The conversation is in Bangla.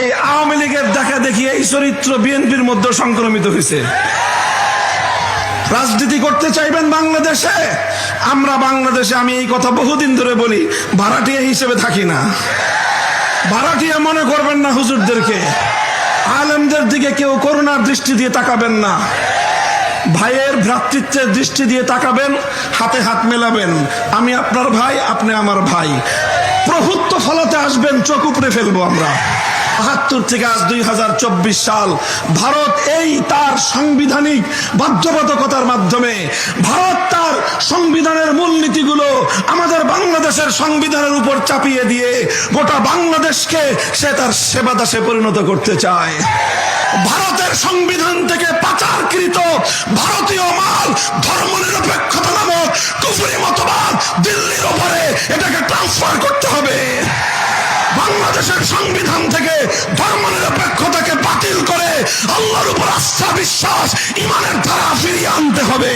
এই আওয়ামী লীগের দেখা দেখি এই চরিত্র বিএনপির মধ্যে সংক্রমিত হয়েছে। রাজনীতি করতে চাইবেন বাংলাদেশে? আমরা বাংলাদেশে, আমি এই কথা বহুদিন ধরে বলি, ভাড়াটিয়া হিসেবে থাকি না। ভাড়াটিয়া মনে করবেন না হুজুরদেরকে। আলেমদের দিকে কেউ করুণার দৃষ্টি দিয়ে তাকাবেন না। ভাইয়ের ভ্রাতৃত্বের দৃষ্টি দিয়ে তাকাবেন, হাতে হাত মেলাবেন। আমি আপনার ভাই, আপনি আমার ভাই। প্রভুত্ব ফলাতে আসবেন, চোখ উপড়ে ফেলব আমরা। বাহাত্তর থেকে আজ দুই হাজার চব্বিশ সাল, ভারত এই তার সাংবিধানিক বাধ্যবাধকতার মাধ্যমে, ভারত তার সংবিধানের মূলনীতিগুলো আমাদের বাংলাদেশের সংবিধানের উপর চাপিয়ে দিয়ে গোটা বাংলাদেশকে সে তার সেবা দাসে পরিণত করতে চায়। ভারতের সংবিধান থেকে পাচারকৃত ভারতীয় মাল ধর্মনিরপেক্ষতা নামক কুফুরি মতবাদ দিল্লির ওপরে এটাকে ট্রান্সফার করতে হবে। আস্থা বিশ্বাস ইমানের দ্বারা ফিরিয়ে আনতে হবে।